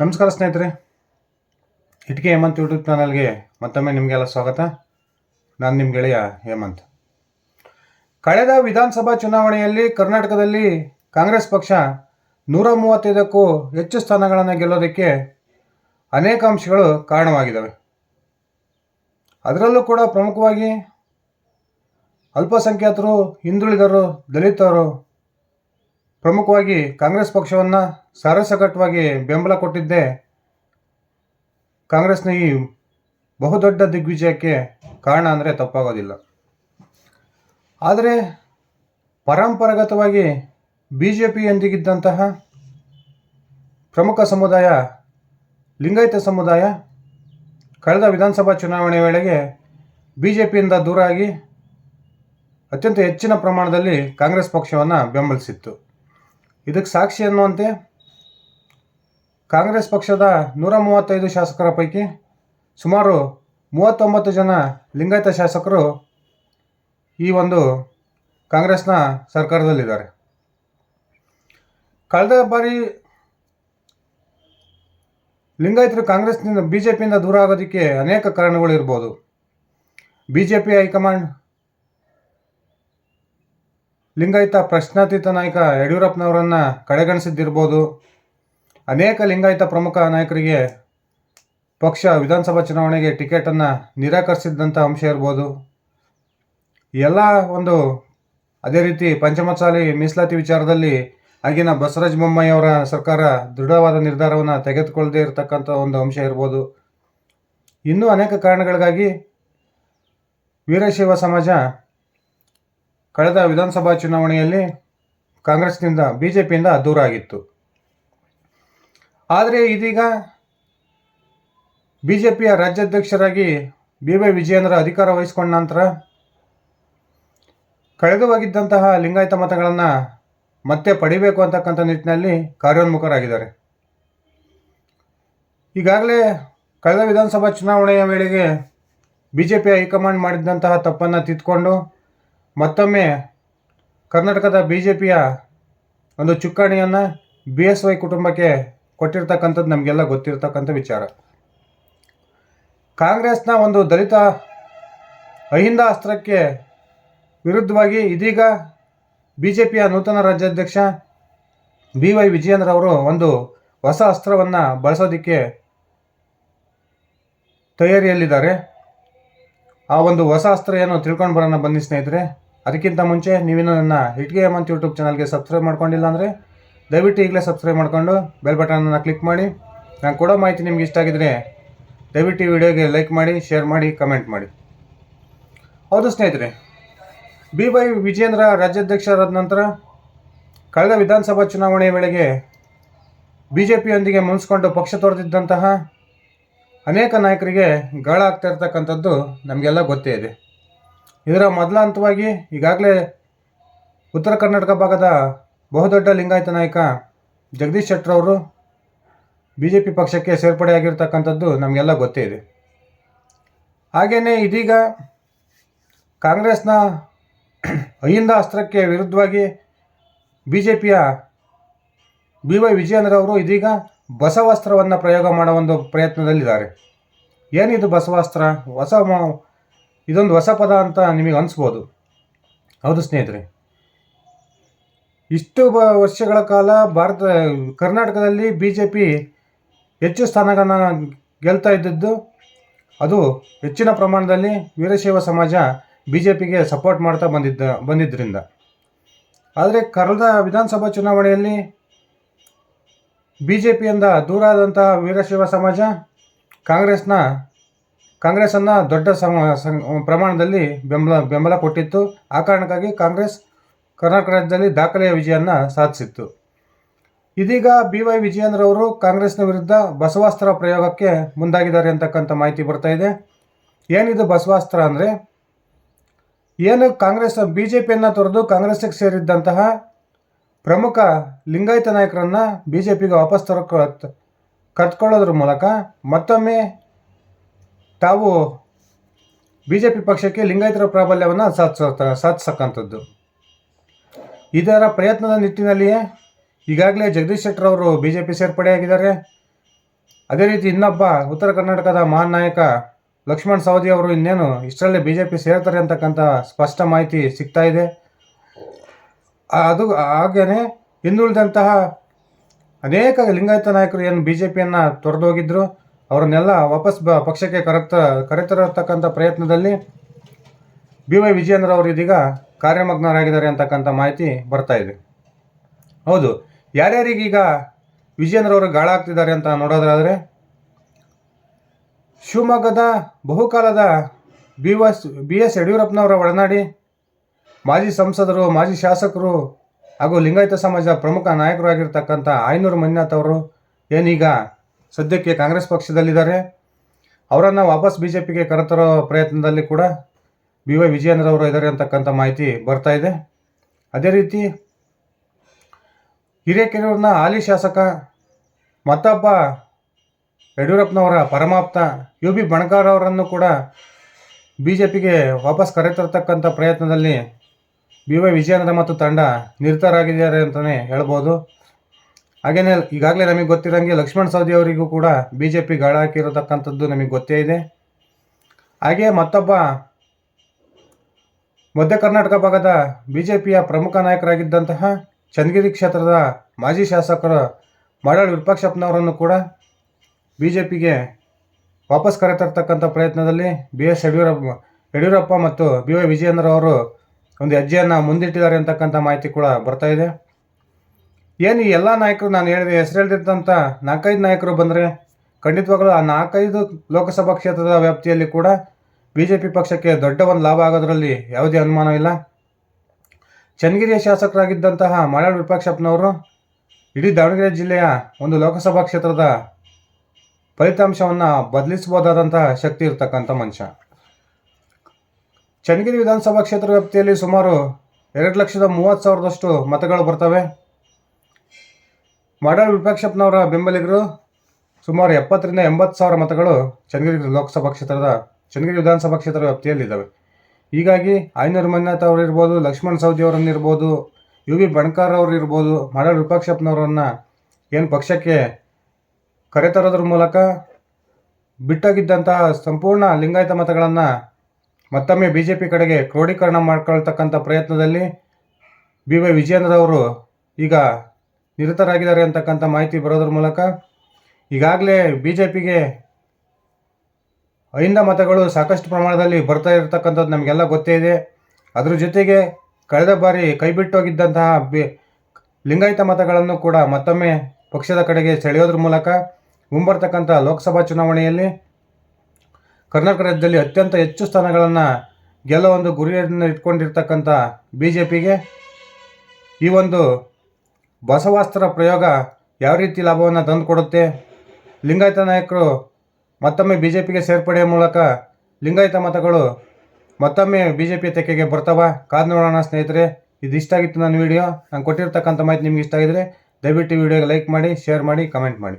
ನಮಸ್ಕಾರ ಸ್ನೇಹಿತರೆ. ಇಟ್ಕೆ ಹೇಮಂತ್ ಯೂಟ್ಯೂಬ್ ಚಾನಲ್ಗೆ ಮತ್ತೊಮ್ಮೆ ನಿಮಗೆಲ್ಲ ಸ್ವಾಗತ. ನಾನು ನಿಮ್ಮ ಗೆಳೆಯ ಹೇಮಂತ್. ಕಳೆದ ವಿಧಾನಸಭಾ ಚುನಾವಣೆಯಲ್ಲಿ ಕರ್ನಾಟಕದಲ್ಲಿ ಕಾಂಗ್ರೆಸ್ ಪಕ್ಷ ನೂರ ಮೂವತ್ತೈದಕ್ಕೂ ಹೆಚ್ಚು ಸ್ಥಾನಗಳನ್ನು ಗೆಲ್ಲೋದಕ್ಕೆ ಅನೇಕ ಅಂಶಗಳು ಕಾರಣವಾಗಿದ್ದಾವೆ ಅದರಲ್ಲೂ ಕೂಡ ಪ್ರಮುಖವಾಗಿ ಅಲ್ಪಸಂಖ್ಯಾತರು ಹಿಂದುಳಿದರು ದಲಿತರು ಪ್ರಮುಖವಾಗಿ ಕಾಂಗ್ರೆಸ್ ಪಕ್ಷವನ್ನು ಸಾರಸಗಟ್ಟವಾಗಿ ಬೆಂಬಲ ಕೊಟ್ಟಿದ್ದೇ ಕಾಂಗ್ರೆಸ್ನ ಈ ಬಹುದೊಡ್ಡ ದಿಗ್ವಿಜಯಕ್ಕೆ ಕಾರಣ ಅಂದರೆ ತಪ್ಪಾಗೋದಿಲ್ಲ. ಆದರೆ ಪರಂಪರಾಗತವಾಗಿ ಬಿ ಜೆ ಪಿಯೊಂದಿಗಿದ್ದಂತಹ ಪ್ರಮುಖ ಸಮುದಾಯ, ಲಿಂಗಾಯತ ಸಮುದಾಯ ಕಳೆದ ವಿಧಾನಸಭಾ ಚುನಾವಣೆ ವೇಳೆಗೆ ಬಿ ಜೆ ಪಿಯಿಂದ ದೂರ ಆಗಿ ಅತ್ಯಂತ ಹೆಚ್ಚಿನ ಪ್ರಮಾಣದಲ್ಲಿ ಕಾಂಗ್ರೆಸ್ ಪಕ್ಷವನ್ನು ಬೆಂಬಲಿಸಿತ್ತು. ಇದಕ್ಕೆ ಸಾಕ್ಷಿ ಅನ್ನುವಂತೆ ಕಾಂಗ್ರೆಸ್ ಪಕ್ಷದ ನೂರ ಮೂವತ್ತೈದು ಶಾಸಕರ ಪೈಕಿ ಸುಮಾರು ಮೂವತ್ತೊಂಬತ್ತು ಜನ ಲಿಂಗಾಯತ ಶಾಸಕರು ಈ ಒಂದು ಕಾಂಗ್ರೆಸ್ನ ಸರ್ಕಾರದಲ್ಲಿದ್ದಾರೆ. ಕಳೆದ ಬಾರಿ ಲಿಂಗಾಯತರು ಕಾಂಗ್ರೆಸ್ನಿಂದ ಬಿ ಜೆ ಪಿಯಿಂದ ದೂರ ಆಗೋದಕ್ಕೆ ಅನೇಕ ಕಾರಣಗಳು ಇರ್ಬೋದು. B J P high command Lingayat ಪ್ರಶ್ನಾತೀತ ನಾಯಕ ಯಡಿಯೂರಪ್ಪನವರನ್ನು ಕಡೆಗಣಿಸಿದ್ದಿರ್ಬೋದು. ಅನೇಕ ಲಿಂಗಾಯತ ಪ್ರಮುಖ ನಾಯಕರಿಗೆ ಪಕ್ಷ ವಿಧಾನಸಭಾ ಚುನಾವಣೆಗೆ ಟಿಕೆಟನ್ನು ನಿರಾಕರಿಸಿದ್ದಂಥ ಅಂಶ ಇರ್ಬೋದು. ಎಲ್ಲ ಒಂದು ಅದೇ ರೀತಿ ಪಂಚಮಸಾಲಿ ಮೀಸಲಾತಿ ವಿಚಾರದಲ್ಲಿ ಆಗಿನ ಬಸವರಾಜ ಬೊಮ್ಮಾಯಿಯವರ ಸರ್ಕಾರ ದೃಢವಾದ ನಿರ್ಧಾರವನ್ನು ತೆಗೆದುಕೊಳ್ಳದೇ ಇರತಕ್ಕಂಥ ಒಂದು ಅಂಶ ಇರ್ಬೋದು. ಇನ್ನೂ ಅನೇಕ ಕಾರಣಗಳಿಗಾಗಿ ವೀರಶೈವ ಸಮಾಜ ಕಳೆದ ವಿಧಾನಸಭಾ ಚುನಾವಣೆಯಲ್ಲಿ ಕಾಂಗ್ರೆಸ್ನಿಂದ ಬಿ ಜೆ ಪಿಯಿಂದ ದೂರ ಆಗಿತ್ತು ಆದರೆ ಇದೀಗ ಬಿ ಜೆ ಪಿಯ ರಾಜ್ಯಾಧ್ಯಕ್ಷರಾಗಿ ಬಿ ವೈ ವಿಜಯೇಂದ್ರ ಅಧಿಕಾರ ವಹಿಸಿಕೊಂಡ ನಂತರ ಕಳೆದು ಹೋಗಿದ್ದಂತಹ ಲಿಂಗಾಯತ ಮತಗಳನ್ನು ಮತ್ತೆ ಪಡಿಬೇಕು ಅಂತಕ್ಕಂಥ ನಿಟ್ಟಿನಲ್ಲಿ ಕಾರ್ಯೋನ್ಮುಖರಾಗಿದ್ದಾರೆ. ಈಗಾಗಲೇ ಕಳೆದ ವಿಧಾನಸಭಾ ಚುನಾವಣೆಯ ವೇಳೆಗೆ ಬಿ ಜೆ ಪಿ ಹೈಕಮಾಂಡ್ ಮಾಡಿದಂತಹ ತಪ್ಪನ್ನು ತಿದ್ದುಕೊಂಡು ಮತ್ತೊಮ್ಮೆ ಕರ್ನಾಟಕದ ಬಿ ಜೆ ಪಿಯ ಒಂದು ಚುಕ್ಕಾಣಿಯನ್ನು ಬಿ ಎಸ್ ವೈ ಕುಟುಂಬಕ್ಕೆ ಕೊಟ್ಟಿರ್ತಕ್ಕಂಥದ್ದು ನಮಗೆಲ್ಲ ಗೊತ್ತಿರ್ತಕ್ಕಂಥ ವಿಚಾರ. ಕಾಂಗ್ರೆಸ್ನ ಒಂದು ದಲಿತ ಅಹಿಂದ ಅಸ್ತ್ರಕ್ಕೆ ವಿರುದ್ಧವಾಗಿ ಇದೀಗ ಬಿ ಜೆ ಪಿಯ ನೂತನ ರಾಜ್ಯಾಧ್ಯಕ್ಷ ಬಿ ವೈ ವಿಜಯೇಂದ್ರ ಅವರು ಒಂದು ಹೊಸ ಅಸ್ತ್ರವನ್ನು ಬಳಸೋದಕ್ಕೆ ತಯಾರಿಯಲ್ಲಿದ್ದಾರೆ. ಆ ಒಂದು ಹೊಸ ಅಸ್ತ್ರ ಏನು ತಿಳ್ಕೊಂಡು ಬರೋಣ ಬನ್ನಿ ಸ್ನೇಹಿತರೆ. ಅದಕ್ಕಿಂತ ಮುಂಚೆ ನೀವಿನ್ನೂ ನನ್ನ ಹಿಟ್ಗೆ ಮಂತ್ ಯೂಟ್ಯೂಬ್ ಚಾನಲ್ಗೆ ಸಬ್ಸ್ಕ್ರೈಬ್ ಮಾಡ್ಕೊಂಡಿಲ್ಲ ಅಂದರೆ ದಯವಿಟ್ಟು ಈಗಲೇ ಸಬ್ಸ್ಕ್ರೈಬ್ ಮಾಡಿಕೊಂಡು ಬೆಲ್ ಬಟನನ್ನು ಕ್ಲಿಕ್ ಮಾಡಿ. ನಾನು ಕೊಡೋ ಮಾಹಿತಿ ನಿಮ್ಗೆ ಇಷ್ಟ ಆಗಿದರೆ ದಯವಿಟ್ಟು ಈ ವಿಡಿಯೋಗೆ ಲೈಕ್ ಮಾಡಿ ಶೇರ್ ಮಾಡಿ ಕಮೆಂಟ್ ಮಾಡಿ. ಹೌದು ಸ್ನೇಹಿತರೆ ಬಿ ವೈ ವಿಜೇಂದ್ರ ರಾಜ್ಯಾಧ್ಯಕ್ಷರಾದ ನಂತರ ಕಳೆದ ವಿಧಾನಸಭಾ ಚುನಾವಣೆಯ ವೇಳೆಗೆ ಬಿ ಜೆ ಪಿಯೊಂದಿಗೆ ಮುನ್ಸ್ಕೊಂಡು ಪಕ್ಷ ತೊರೆದಿದ್ದಂತಹ ಅನೇಕ ನಾಯಕರಿಗೆ ಗಾಳ ಆಗ್ತಾ ಇರ್ತಕ್ಕಂಥದ್ದು ನಮಗೆಲ್ಲ ಗೊತ್ತೇ ಇದೆ. ಇದರ ಮೊದಲ ಹಂತವಾಗಿ ಈಗಾಗಲೇ ಉತ್ತರ ಕರ್ನಾಟಕ ಭಾಗದ ಬಹುದೊಡ್ಡ ಲಿಂಗಾಯತ ನಾಯಕ ಜಗದೀಶ್ ಶೆಟ್ಟರ್ ಅವರು ಬಿ ಜೆ ಪಿ ಪಕ್ಷಕ್ಕೆ ಸೇರ್ಪಡೆಯಾಗಿರ್ತಕ್ಕಂಥದ್ದು ನಮಗೆಲ್ಲ ಗೊತ್ತೇ ಇದೆ. ಹಾಗೆಯೇ ಇದೀಗ ಕಾಂಗ್ರೆಸ್ನ ಅಹಿಂದ ಅಸ್ತ್ರಕ್ಕೆ ವಿರುದ್ಧವಾಗಿ ಬಿ ಜೆ ಪಿಯ ಬಿ ವೈ ವಿಜಯೇಂದ್ರ ಅವರು ಇದೀಗ ಬಸವಾಸ್ತ್ರವನ್ನು ಪ್ರಯೋಗ ಮಾಡೋ ಒಂದು ಪ್ರಯತ್ನದಲ್ಲಿದ್ದಾರೆ. ಏನಿದು ಬಸವಾಸ್ತ್ರ? ಹೊಸ ಇದೊಂದು ಹೊಸ ಪದ ಅಂತ ನಿಮಗೆ ಅನಿಸ್ಬೋದು. ಹೌದು ಸ್ನೇಹಿತರೆ. ಇಷ್ಟು ಬ ವರ್ಷಗಳ ಕಾಲ ಭಾರತ, ಕರ್ನಾಟಕದಲ್ಲಿ ಬಿ ಜೆ ಪಿ ಹೆಚ್ಚು ಸ್ಥಾನಗಳನ್ನು ಗೆಲ್ತಾ ಇದ್ದದ್ದು, ಅದು ಹೆಚ್ಚಿನ ಪ್ರಮಾಣದಲ್ಲಿ ವೀರಶೈವ ಸಮಾಜ ಬಿ ಜೆ ಪಿಗೆ ಸಪೋರ್ಟ್ ಮಾಡ್ತಾ ಬಂದಿದ್ದ ಬಂದಿದ್ದರಿಂದ ಆದರೆ ಕಳೆದ ವಿಧಾನಸಭಾ ಚುನಾವಣೆಯಲ್ಲಿ ಬಿ ಜೆ ಪಿಯಿಂದ ದೂರ ಆದಂತಹ ವೀರಶೈವ ಸಮಾಜ, ಕಾಂಗ್ರೆಸ್ನ ಕಾಂಗ್ರೆಸ್ಸನ್ನು ದೊಡ್ಡ ಪ್ರಮಾಣದಲ್ಲಿ ಬೆಂಬಲ ಬೆಂಬಲ ಕೊಟ್ಟಿತ್ತು. ಆ ಕಾರಣಕ್ಕಾಗಿ ಕಾಂಗ್ರೆಸ್ ಕರ್ನಾಟಕ ರಾಜ್ಯದಲ್ಲಿ ದಾಖಲೆಯ ವಿಜಯನ್ನ ಸಾಧಿಸಿತ್ತು. ಇದೀಗ ಬಿ ವೈ ವಿಜಯೇಂದ್ರ ಅವರು ಕಾಂಗ್ರೆಸ್ನ ವಿರುದ್ಧ ಬಸವಾಸ್ತ್ರ ಪ್ರಯೋಗಕ್ಕೆ ಮುಂದಾಗಿದ್ದಾರೆ ಅಂತಕ್ಕಂಥ ಮಾಹಿತಿ ಬರ್ತಾ ಇದೆ. ಏನಿದು ಬಸವಾಸ್ತ್ರ ಅಂದರೆ, ಏನು ಕಾಂಗ್ರೆಸ್ ಬಿ ಜೆ ಪಿಯನ್ನು ತೊರೆದು ಕಾಂಗ್ರೆಸ್ಗೆ ಸೇರಿದ್ದಂತಹ ಪ್ರಮುಖ ಲಿಂಗಾಯತ ನಾಯಕರನ್ನು ಬಿ ಜೆ ಪಿಗೆ ವಾಪಸ್ ತರೋ ಕರ್ತ್ಕೊಳ್ಳೋದ್ರ ಮೂಲಕ ಮತ್ತೊಮ್ಮೆ ತಾವು ಬಿ ಜೆ ಪಿ ಪಕ್ಷಕ್ಕೆ ಲಿಂಗಾಯತರ ಪ್ರಾಬಲ್ಯವನ್ನು ಸಾಧಿಸೋ, ಸಾಧಿಸಕ್ಕಂಥದ್ದು. ಇದರ ಪ್ರಯತ್ನದ ನಿಟ್ಟಿನಲ್ಲಿಯೇ ಈಗಾಗಲೇ ಜಗದೀಶ್ ಶೆಟ್ಟರ್ ಅವರು ಬಿ ಜೆ ಪಿ ಸೇರ್ಪಡೆಯಾಗಿದ್ದಾರೆ ಅದೇ ರೀತಿ ಇನ್ನೊಬ್ಬ ಉತ್ತರ ಕರ್ನಾಟಕದ ಮಹಾನ್ ನಾಯಕ ಲಕ್ಷ್ಮಣ್ ಸವದಿ ಅವರು ಇನ್ನೇನು ಇಷ್ಟರಲ್ಲೇ ಬಿ ಜೆ ಪಿ ಸೇರ್ತಾರೆ ಅಂತಕ್ಕಂಥ ಸ್ಪಷ್ಟ ಮಾಹಿತಿ ಸಿಗ್ತಾ ಇದೆ. ಅದು ಹಾಗೇನೆ ಹಿಂದುಳಿದಂತಹ ಅನೇಕ ಲಿಂಗಾಯತ ನಾಯಕರು ಏನು ಬಿ ಜೆ ಪಿಯನ್ನು ತೊರೆದೋಗಿದ್ರು. ಅವರನ್ನೆಲ್ಲ ವಾಪಸ್ ಬ ಪಕ್ಷಕ್ಕೆ ಕರೆತ, ಕರೆತರತಕ್ಕಂಥ ಪ್ರಯತ್ನದಲ್ಲಿ ಬಿ ವೈ ವಿಜಯೇಂದ್ರ ಅವರು ಇದೀಗ ಕಾರ್ಯಮಗ್ನರಾಗಿದ್ದಾರೆ ಅಂತಕ್ಕಂಥ ಮಾಹಿತಿ ಬರ್ತಾ ಇದೆ. ಹೌದು, ಯಾರ್ಯಾರಿಗೀಗ ವಿಜಯೇಂದ್ರ ಅವರು ಗಾಳ ಆಗ್ತಿದ್ದಾರೆ ಅಂತ ನೋಡೋದಾದರೆ, ಶಿವಮೊಗ್ಗದ ಬಹುಕಾಲದ ಬಿ ಎಸ್ ಬಿ ಎಸ್ ಯಡಿಯೂರಪ್ಪನವರ ಒಡನಾಡಿ ಮಾಜಿ ಸಂಸದರು, ಮಾಜಿ ಶಾಸಕರು ಹಾಗೂ ಲಿಂಗಾಯತ ಸಮಾಜದ ಪ್ರಮುಖ ನಾಯಕರು ಆಗಿರ್ತಕ್ಕಂಥ ಆಯನೂರು ಮಂಜುನಾಥ್ ಅವರು ಏನೀಗ ಸದ್ಯಕ್ಕೆ ಕಾಂಗ್ರೆಸ್ ಪಕ್ಷದಲ್ಲಿದ್ದಾರೆ. ಅವರನ್ನು ವಾಪಸ್ ಬಿ ಜೆ ಪಿಗೆ ಕರೆತರೋ ಪ್ರಯತ್ನದಲ್ಲಿ ಕೂಡ ಬಿ ವೈ ವಿಜಯೇಂದ್ರ ಅವರು ಇದ್ದಾರೆ ಅಂತಕ್ಕಂಥ ಮಾಹಿತಿ ಬರ್ತಾ ಇದೆ. ಅದೇ ರೀತಿ ಹಿರೇಕೆರೂರಿನ ಹಾಲಿ ಶಾಸಕ ಮತ್ತಪ್ಪ ಯಡಿಯೂರಪ್ಪನವರ ಪರಮಾಪ್ತ ಯು ಬಿ ಬಣಕಾರ್ ಅವರನ್ನು ಕೂಡ ಬಿ ಜೆ ಪಿಗೆ ವಾಪಸ್ ಕರೆತರತಕ್ಕಂಥ ಪ್ರಯತ್ನದಲ್ಲಿ ಬಿ ವೈ ವಿಜಯೇಂದ್ರ ಮತ್ತು ತಂಡ ನಿರತರಾಗಿದ್ದಾರೆ ಅಂತಲೇ ಹೇಳ್ಬೋದು. ಹಾಗೆಯೇ ಈಗಾಗಲೇ ನಮಗೆ ಗೊತ್ತಿರೋಂಗೆ ಲಕ್ಷ್ಮಣ ಸವದಿ ಅವರಿಗೂ ಕೂಡ ಬಿ ಜೆ ಪಿ ಗಾಳ ಹಾಕಿರತಕ್ಕಂಥದ್ದು ನಮಗೆ ಗೊತ್ತೇ ಇದೆ. ಹಾಗೆಯೇ ಮತ್ತೊಬ್ಬ ಮಧ್ಯ ಕರ್ನಾಟಕ ಭಾಗದ ಬಿ ಜೆ ಪಿಯ ಪ್ರಮುಖ ನಾಯಕರಾಗಿದ್ದಂತಹ ಚನ್ನಗಿರಿ ಕ್ಷೇತ್ರದ ಮಾಜಿ ಶಾಸಕರು ಮಾಡಾಳ್ ವಿರೂಪಾಕ್ಷಪ್ಪನವರನ್ನು ಕೂಡ ಬಿ ಜೆ ಪಿಗೆ ವಾಪಸ್ ಕರೆತರ್ತಕ್ಕಂಥ ಪ್ರಯತ್ನದಲ್ಲಿ ಬಿ ಎಸ್ ಯಡಿಯೂರಪ್ಪ ಯಡಿಯೂರಪ್ಪ ಮತ್ತು ಬಿ ವೈ ವಿಜಯೇಂದ್ರ ಅವರು ಒಂದು ಹೆಜ್ಜೆಯನ್ನು ಮುಂದಿಟ್ಟಿದ್ದಾರೆ ಅಂತಕ್ಕಂಥ ಮಾಹಿತಿ ಕೂಡ ಬರ್ತಾ ಇದೆ. ಏನು ಈ ಎಲ್ಲ ನಾಯಕರು ನಾನು ಹೇಳಿದೆ ಹೆಸರು ಹೇಳ್ತಿದ್ದಂಥ ನಾಲ್ಕೈದು ನಾಯಕರು ಬಂದರೆ ಖಂಡಿತವಾಗಲೂ ಆ ನಾಲ್ಕೈದು ಲೋಕಸಭಾ ಕ್ಷೇತ್ರದ ವ್ಯಾಪ್ತಿಯಲ್ಲಿ ಕೂಡ ಬಿ ಜೆ ಪಿ ಪಕ್ಷಕ್ಕೆ ದೊಡ್ಡ ಒಂದು ಲಾಭ ಆಗೋದ್ರಲ್ಲಿ ಯಾವುದೇ ಅನುಮಾನ ಇಲ್ಲ. ಚನ್ನಗಿರಿಯ ಶಾಸಕರಾಗಿದ್ದಂತಹ ಮಾಡಾಳ್ ವಿಪಕ್ಷಪ್ಪನವರು ಇಡೀ ದಾವಣಗೆರೆ ಜಿಲ್ಲೆಯ ಒಂದು ಲೋಕಸಭಾ ಕ್ಷೇತ್ರದ ಫಲಿತಾಂಶವನ್ನು ಬದಲಿಸಬಹುದಾದಂತಹ ಶಕ್ತಿ ಇರತಕ್ಕಂಥ ಮನುಷ್ಯ. ಚನ್ನಗಿರಿ ವಿಧಾನಸಭಾ ಕ್ಷೇತ್ರ ವ್ಯಾಪ್ತಿಯಲ್ಲಿ ಸುಮಾರು ಎರಡು ಲಕ್ಷದ ಮೂವತ್ತು ಸಾವಿರದಷ್ಟು ಮತಗಳು ಬರ್ತವೆ. ಮಾಡಾಳ್ ವಿಪಕ್ಷಪ್ಪನವರ ಬೆಂಬಲಿಗರು ಸುಮಾರು ಎಪ್ಪತ್ತರಿಂದ ಎಂಬತ್ತು ಸಾವಿರ ಮತಗಳು ಚನ್ನಗಿರಿ ಲೋಕಸಭಾ ಕ್ಷೇತ್ರದ, ಚನ್ನಗಿರಿ ವಿಧಾನಸಭಾ ಕ್ಷೇತ್ರ ವ್ಯಾಪ್ತಿಯಲ್ಲಿದ್ದಾವೆ. ಹೀಗಾಗಿ ಆಯ್ನೂರು ಮಂಜುನಾಥ್ ಅವರು ಇರ್ಬೋದು ಲಕ್ಷ್ಮಣ್ ಸವದಿ ಅವರನ್ನು ಇರ್ಬೋದು ಯು ವಿ ಬಣ್ಕಾರ್ ಅವರು ಇರ್ಬೋದು ಮಾಡಾಳ್ ವಿಪಕ್ಷಪ್ಪನವರನ್ನು ಏನು ಪಕ್ಷಕ್ಕೆ ಕರೆತರೋದ್ರ ಮೂಲಕ ಬಿಟ್ಟೋಗಿದ್ದಂತಹ ಸಂಪೂರ್ಣ ಲಿಂಗಾಯತ ಮತಗಳನ್ನು ಮತ್ತೊಮ್ಮೆ ಬಿ ಜೆ ಪಿ ಕಡೆಗೆ ಕ್ರೋಢೀಕರಣ ಮಾಡ್ಕೊಳ್ತಕ್ಕಂಥ ಪ್ರಯತ್ನದಲ್ಲಿ ಬಿ ವೈ ವಿಜಯೇಂದ್ರ ಅವರು ಈಗ ನಿರತರಾಗಿದ್ದಾರೆ ಅಂತಕ್ಕಂಥ ಮಾಹಿತಿ ಬರೋದ್ರ ಮೂಲಕ ಈಗಾಗಲೇ ಬಿ ಜೆ ಪಿಗೆ ಅಹಿಂದ ಮತಗಳು ಸಾಕಷ್ಟು ಪ್ರಮಾಣದಲ್ಲಿ ಬರ್ತಾ ಇರತಕ್ಕಂಥದ್ದು ನಮಗೆಲ್ಲ ಗೊತ್ತೇ ಇದೆ. ಅದರ ಜೊತೆಗೆ ಕಳೆದ ಬಾರಿ ಕೈಬಿಟ್ಟೋಗಿದ್ದಂತಹ ಬಿ ಲಿಂಗಾಯತ ಮತಗಳನ್ನು ಕೂಡ ಮತ್ತೊಮ್ಮೆ ಪಕ್ಷದ ಕಡೆಗೆ ಸೆಳೆಯೋದ್ರ ಮೂಲಕ ಮುಂಬರ್ತಕ್ಕಂಥ ಲೋಕಸಭಾ ಚುನಾವಣೆಯಲ್ಲಿ ಕರ್ನಾಟಕ ರಾಜ್ಯದಲ್ಲಿ ಅತ್ಯಂತ ಹೆಚ್ಚು ಸ್ಥಾನಗಳನ್ನು ಗೆಲ್ಲೋ ಒಂದು ಗುರಿಯನ್ನು ಇಟ್ಕೊಂಡಿರ್ತಕ್ಕಂಥ ಬಿ ಜೆ ಪಿಗೆ ಈ ಒಂದು ಬಸವಾಸ್ತ್ರ ಪ್ರಯೋಗ ಯಾವ ರೀತಿ ಲಾಭವನ್ನು ತಂದುಕೊಡುತ್ತೆ? ಲಿಂಗಾಯತ ನಾಯಕರು ಮತ್ತೊಮ್ಮೆ ಬಿ ಜೆ ಪಿಗೆ ಸೇರ್ಪಡೆಯ ಮೂಲಕ ಲಿಂಗಾಯತ ಮತಗಳು ಮತ್ತೊಮ್ಮೆ ಬಿ ಜೆ ಪಿ ತೆಕ್ಕೆಗೆ ಬರ್ತಾವ ಕಾದು ನೋಡೋಣ ಸ್ನೇಹಿತರೆ ಇದು ಇಷ್ಟ ಆಗಿತ್ತು ನನ್ನ ವಿಡಿಯೋ. ನಾನು ಕೊಟ್ಟಿರ್ತಕ್ಕಂಥ ಮಾಹಿತಿ ನಿಮ್ಗೆ ಇಷ್ಟ ಆಗಿದ್ರೆ ದಯವಿಟ್ಟು ವಿಡಿಯೋಗೆ ಲೈಕ್ ಮಾಡಿ, ಶೇರ್ ಮಾಡಿ, ಕಮೆಂಟ್ ಮಾಡಿ.